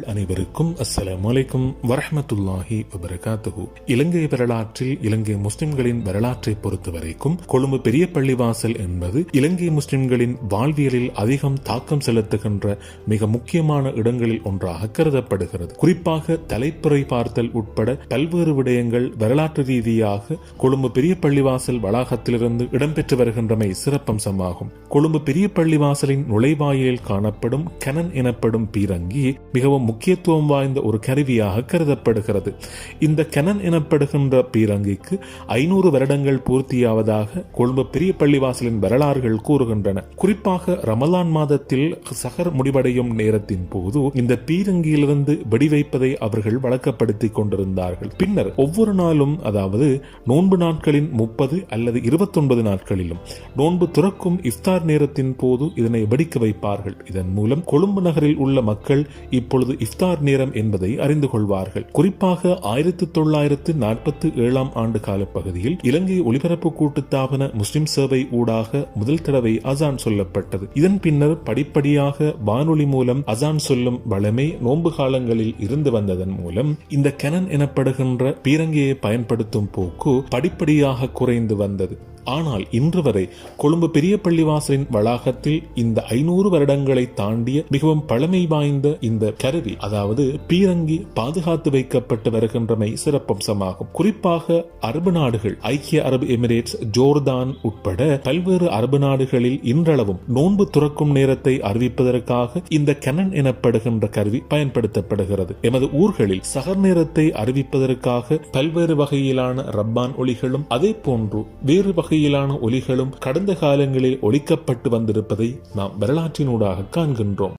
அனைவருக்கும் அஸ்ஸலாம் வலைக்கும் வரஹமத்துல்லாஹி வபரகாத்துஹு. இலங்கை வரலாற்றில் இலங்கை முஸ்லிம்களின் வரலாற்றை பொறுத்தவரைக்கும் கொழும்பு பெரிய பள்ளிவாசல் என்பது இலங்கை முஸ்லிம்களின் வாழ்வியலில் அதிகம் தாக்கம் செலுத்துகின்ற மிக முக்கியமான இடங்களில் ஒன்றாக கருதப்படுகிறது. குறிப்பாக தலைப்புறை பார்த்தல் உட்பட பல்வேறு விடயங்கள் வரலாற்று ரீதியாக கொழும்பு பெரிய பள்ளிவாசல் வளாகத்திலிருந்து இடம்பெற்று வருகின்றமை சிறப்பம்சமாகும். கொழும்பு பெரிய பள்ளிவாசலின் நுழைவாயிலில் காணப்படும் கனன் எனப்படும் பீரங்கி மிகவும் முக்கியத்துவம் வாய்ந்த ஒரு கருவியாக கருதப்படுகிறது. இந்த கெனன் எனப்படுகின்ற பீரங்கிக்கு ஐநூறு வருடங்கள் பூர்த்தியாவதாக கொழும்பு பெரிய பள்ளிவாசலின் வரலாறுகள் கூறுகின்றன. குறிப்பாக ரமலான் மாதத்தில் சகர் முடிவடையும் நேரத்தின் போது இந்த பீரங்கியிலிருந்து வெடிவைப்பதை அவர்கள் வழக்கப்படுத்திக் கொண்டிருந்தார்கள். பின்னர் ஒவ்வொரு நாளும் அதாவது நோன்பு நாட்களின் முப்பது அல்லது இருபத்தொன்பது நாட்களிலும் நோன்பு துறக்கும் இஃப்தார் நேரத்தின் போது இதனை வெடிக்க வைப்பார்கள். இதன் மூலம் கொழும்பு நகரில் உள்ள மக்கள் இப்பொழுது இஃப்தார் நேரம் என்பதை அறிந்து கொள்வார்கள். குறிப்பாக ஆயிரத்தி தொள்ளாயிரத்து நாற்பத்தி ஏழாம் ஆண்டு கால பகுதியில் இலங்கை ஒலிபரப்பு கூட்டுத்தாபன முஸ்லிம் சேவை ஊடாக முதல் தடவை அசான் சொல்லப்பட்டது. இதன் பின்னர் படிப்படியாக வானொலி மூலம் அசான் சொல்லும் வளமை நோன்பு காலங்களில் இருந்து வந்ததன் மூலம் இந்த கெனன் எனப்படுகின்ற பீரங்கியை பயன்படுத்தும் போக்கு படிப்படியாக குறைந்து வந்தது. ஆனால் இன்று வரை கொழும்பு பெரிய பள்ளிவாசலின் வளாகத்தில் இந்த ஐநூறு வருடங்களை தாண்டிய மிகவும் பழமை வாய்ந்த இந்த கருவி அதாவது பீரங்கி பாதுகாத்து வைக்கப்பட்டு வருகின்றமை சிறப்பம்சமாகும். குறிப்பாக அரபு நாடுகள் ஐக்கிய அரபு எமிரேட்ஸ் ஜோர்தான் உட்பட பல்வேறு அரபு நாடுகளில் இன்றளவும் நோன்பு துறக்கும் நேரத்தை அறிவிப்பதற்காக இந்த கனன் எனப்படுகின்ற கருவி பயன்படுத்தப்படுகிறது. எமது ஊர்களில் சகர் நேரத்தை அறிவிப்பதற்காக பல்வேறு வகையிலான ரப்பான் ஒளிகளும் அதே போன்று வேறு வகையிலான ஒலிகளும் கடந்த காலங்களில் ஒழிக்கப்பட்டு வந்திருப்பதை நாம் வரலாற்றினூடாக காண்கின்றோம்.